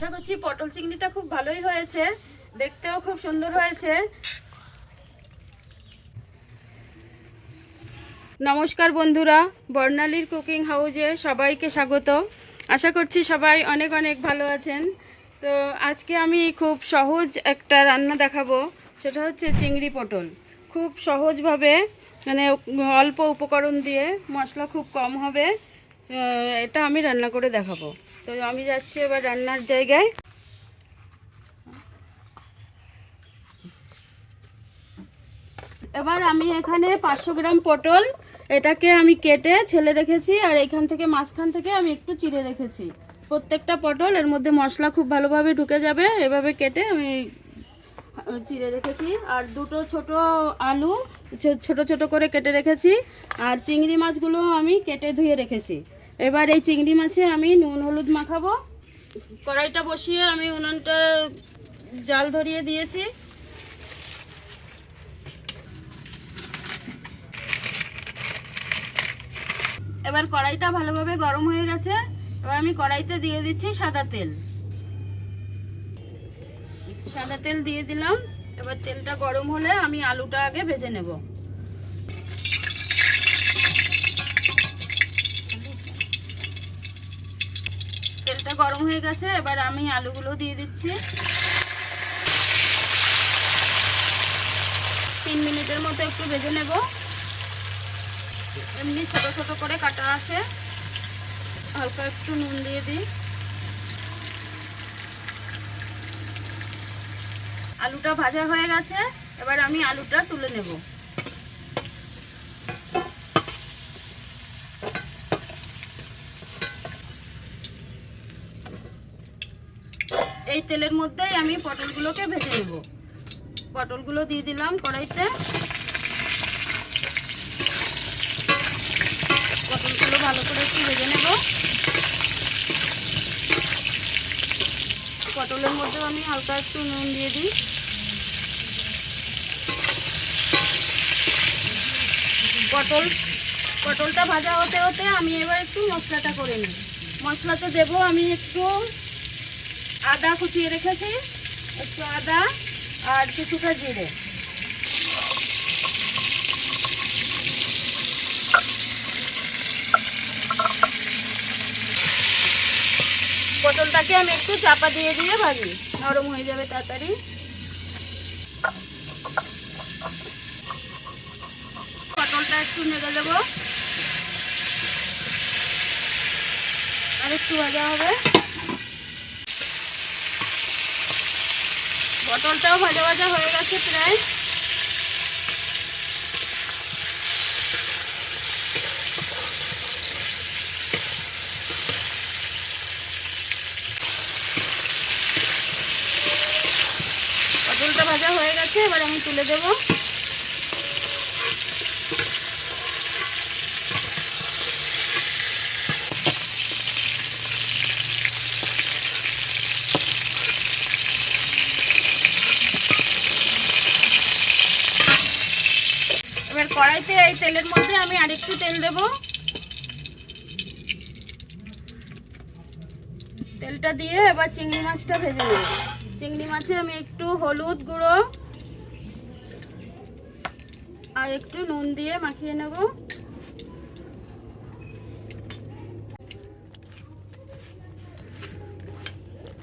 আশা করছি পটল চিংড়িটা খুব ভালোই হয়েছে। দেখতেও খুব সুন্দর হয়েছে। নমস্কার বন্ধুরা, বর্ণালীর কুকিং হাউজে সবাইকে স্বাগত। আশা করছি সবাই অনেক অনেক ভালো আছেন। তো আজকে আমি খুব সহজ একটা রান্না দেখাবো, সেটা হচ্ছে চিংড়ি পটল। খুব সহজভাবে মানে অল্প উপকরণ দিয়ে মশলা খুব কম হবে এটা আমি রান্না করে দেখাবো। তো আমি যাচ্ছি এবার রান্নার জায়গায়। এবার আমি এখানে পাঁচশো গ্রাম পটল, এটাকে আমি কেটে ছেলে রেখেছি, আর এখান থেকে মাঝখান থেকে আমি একটু চিড়ে রেখেছি। প্রত্যেকটা পটল, এর মধ্যে মশলা খুব ভালোভাবে ঢুকে যাবে, এভাবে কেটে আমি চিড়ে রেখেছি। আর দুটো ছোট আলু ছোট ছোট করে কেটে রেখেছি, আর চিংড়ি মাছগুলো আমি কেটে ধুয়ে রেখেছি। এবার এই চিংড়ি মাছে আমি নুন হলুদ মাখাবো। কড়াইটা বসিয়ে আমি উনুনটা জাল ধরিয়ে দিয়েছি। এবার কড়াইটা ভালোভাবে গরম হয়ে গেছে। এবার আমি কড়াইতে দিয়ে দিচ্ছি সাদা তেল। সাদা তেল দিয়ে দিলাম। এবার তেলটা গরম হলে আমি আলুটা আগে ভেজে নেব। তেলটা গরম হয়ে গেছে, এবার আমি আলুগুলো দিয়ে দিচ্ছি। তিন মিনিটের মতো একটু ভেজে নেব। এমনি ছোট ছোট করে কাটা আছে। হালকা একটু নুন দিয়ে দিই। আলুটা ভাজা হয়ে গেছে, এবার আমি আলুটা তুলে নেব। এই তেলের মধ্যেই আমি পটলগুলোকে ভেজে নেব। পটলগুলো দিয়ে দিলাম কড়াইতে। পটলগুলো ভালো করে একটু ভেজে নেব। পটলের মধ্যেও আমি হালকা একটু নুন দিয়ে দিই। পটল, পটলটা ভাজা হতে হতে আমি এবার একটু মশলাটা করে নিই মশলাতে দেবো আমি একটু আদা কুচিয়ে রেখেছি, একটু আদা আর কিছুটা জিরে। পটলটাকে আমি একটু চাপা দিয়ে দিয়ে ভাজি, নরম হয়ে যাবে তাড়াতাড়ি। পটলটা একটু নেড়ে দেবো। আর একটু ভাজা হবে। পটলটাও ভাজা ভাজা হয়ে গেছে প্রায়। পটলটা ভাজা হয়ে গেছে এবার আমি তুলে দেব এবার কড়াইতে এই তেলের মধ্যে আমি আরেকটু তেল দেব। তেলটা দিয়ে এবার চিংড়ি মাছটা ভেজে নেব। চিংড়ি মাছে আমি একটু হলুদ গুঁড়ো আর একটু নুন দিয়ে মাখিয়ে নেব।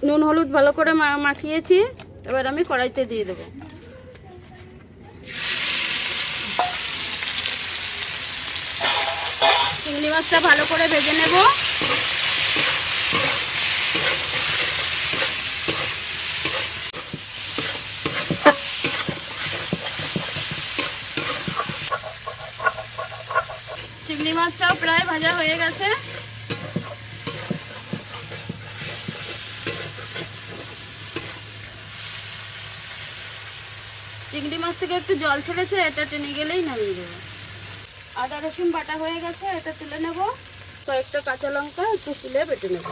নুন হলুদ ভালো করে মাখিয়েছি। এবার আমি কড়াইতে দিয়ে দেবো। চিংড়ি মাছটা ভালো করে ভেজে নেব। চিংড়ি মাছটাও প্রায় ভাজা হয়ে গেছে। চিংড়ি মাছ থেকে একটু জল ছেড়েছে, এটা টেনে গেলেই নামিয়ে দেবো। আদা রসুন বাটা হয়ে গেছে, এটা তুলে নেব। কয়েকটা কাঁচা লঙ্কা একটু তুলে বেটে নেব।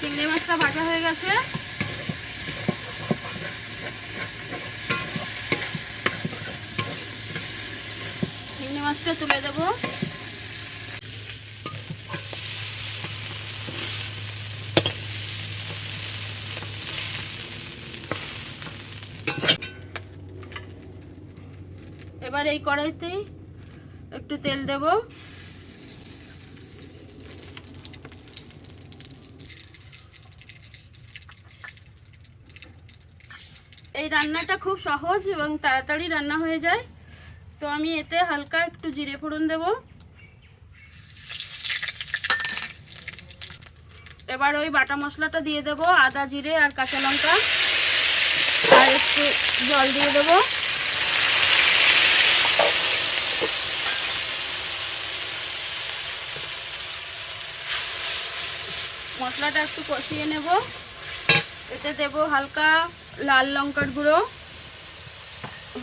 চিংড়ি মাছটা ভাজা হয়ে গেছে হলুদটা তুলে দেবো এবার এই কড়াইতেই একটু তেল দেব। এই রান্নাটা খুব সহজ এবং তাড়াতাড়ি রান্না হয়ে যায়। তো আমি এতে হালকা একটু জিরে ফোড়ন দেব। এবার ওই বাটা মশলাটা দিয়ে দেব, আদা, জিরে আর কাঁচা লঙ্কা। আর একটু জল দিয়ে দেবো। মশলাটা একটু কষিয়ে নেব। এতে দেব হালকা লাল লঙ্কার গুঁড়ো,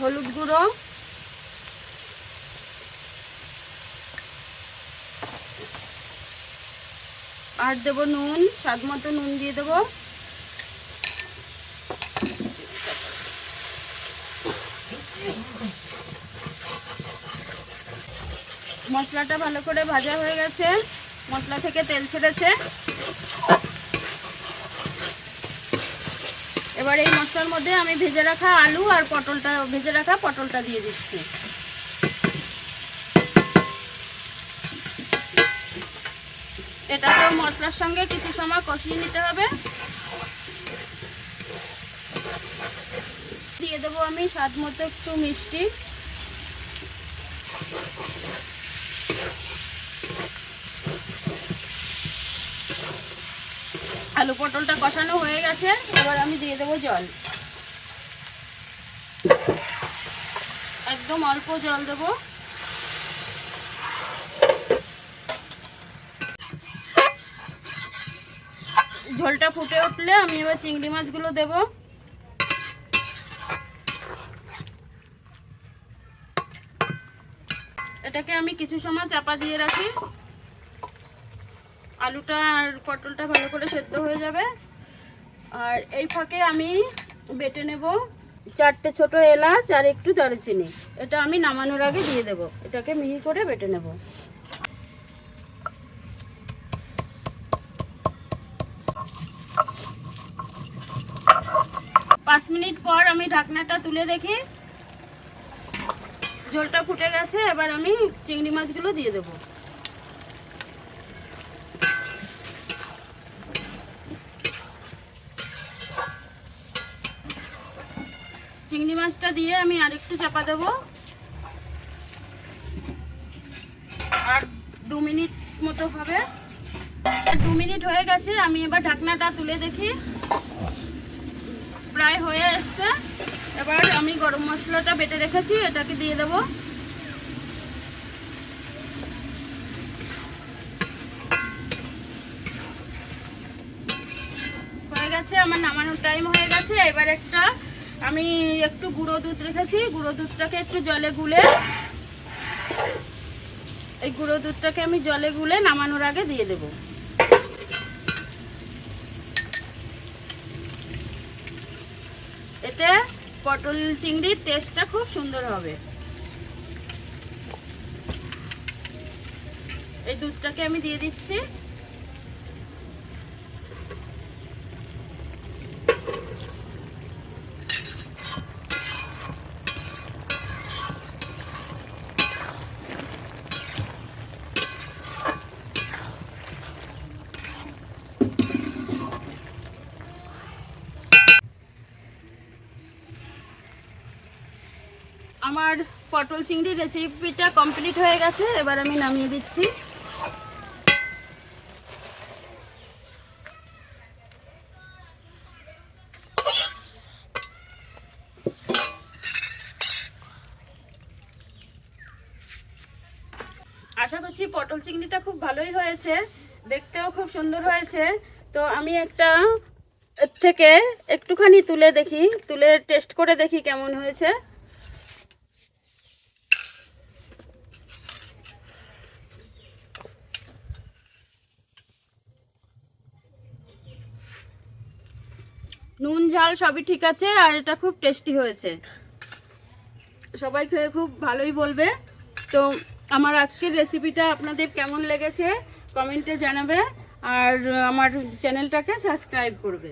হলুদ গুঁড়ো। আর দেব নুন, স্বাদ মতো নুন দিয়ে দেবো। মশলাটা ভালো করে ভাজা হয়ে গেছে। মশলা থেকে তেল ছেড়েছে। এবার এই মশলার মধ্যে আমি ভেজে রাখা আলু আর পটলটা, ভেজে রাখা পটলটা দিয়ে দিচ্ছি। এটাকেও মশলার সঙ্গে কিছু সময় কষিয়ে নিতে হবে। দিয়ে দেবো আমি স্বাদ মতো একটু মিষ্টি। আলু পটলটা কষানো হয়ে গেছে, এবার আমি দিয়ে দেবো জল। একদম অল্প জল দেবো। ঝোলটা ফুটে উঠলে আমি এবার চিংড়ি মাছগুলো দেব। এটাকে আমি কিছু সময় চাপা দিয়ে রাখি। আলুটা আর পটলটা ভালো করে সেদ্ধ হয়ে যাবে। আর এই ফাঁকে আমি বেটে নেব চারটে ছোট এলাচ আর একটু দারুচিনি। এটা আমি নামানোর আগে দিয়ে দেব। এটাকে মিহি করে বেটে নেব। পাঁচ মিনিট পর আমি ঢাকনাটা তুলে দেখি। জলটা ফুটে গেছে, এবার আমি চিংড়ি মাছগুলো দিয়ে দেবো। চিংড়ি মাছটা দিয়ে আমি আরেকটু চাপা দেবো। আর দু মিনিট মতো হবে। দু মিনিট হয়ে গেছে, আমি এবার ঢাকনাটা তুলে দেখি। প্রায় হয়ে এসছে। এবার আমি গরম মশলাটা বেটে রেখেছি, এটাকে দিয়ে দেবো। হয়ে গেছে, আমার নামানোর টাইম হয়ে গেছে। এবার একটা আমি একটু গুঁড়ো দুধ রেখেছি, গুঁড়ো দুধটাকে একটু জলে গুলে, এই গুঁড়ো দুধটাকে আমি জলে গুলে নামানোর আগে দিয়ে দেব। এতে পটল চিংড়ির টেস্টটা খুব সুন্দর হবে। এই দুধটাকে আমি দিয়ে দিচ্ছি। আমার পটল চিংড়ি রেসিপিটা কমপ্লিট হয়ে গেছে, এবার আমি নামিয়ে দিচ্ছি। আশা করছি পটল চিংড়িটা খুব ভালোই হয়েছে, দেখতেও খুব সুন্দর হয়েছে। তো আমি একটা থেকে একটুখানি তুলে দেখি, তুলে টেস্ট করে দেখি কেমন হয়েছে। নুন, ঝাল সবই ঠিক আছে, আর এটা খুব টেস্টি হয়েছে। সবাই খেয়ে খুব ভালোই বলবে। তো আমার আজকের রেসিপিটা আপনাদের কেমন লেগেছে কমেন্টে জানাবে, আর আমার চ্যানেলটাকে সাবস্ক্রাইব করবে।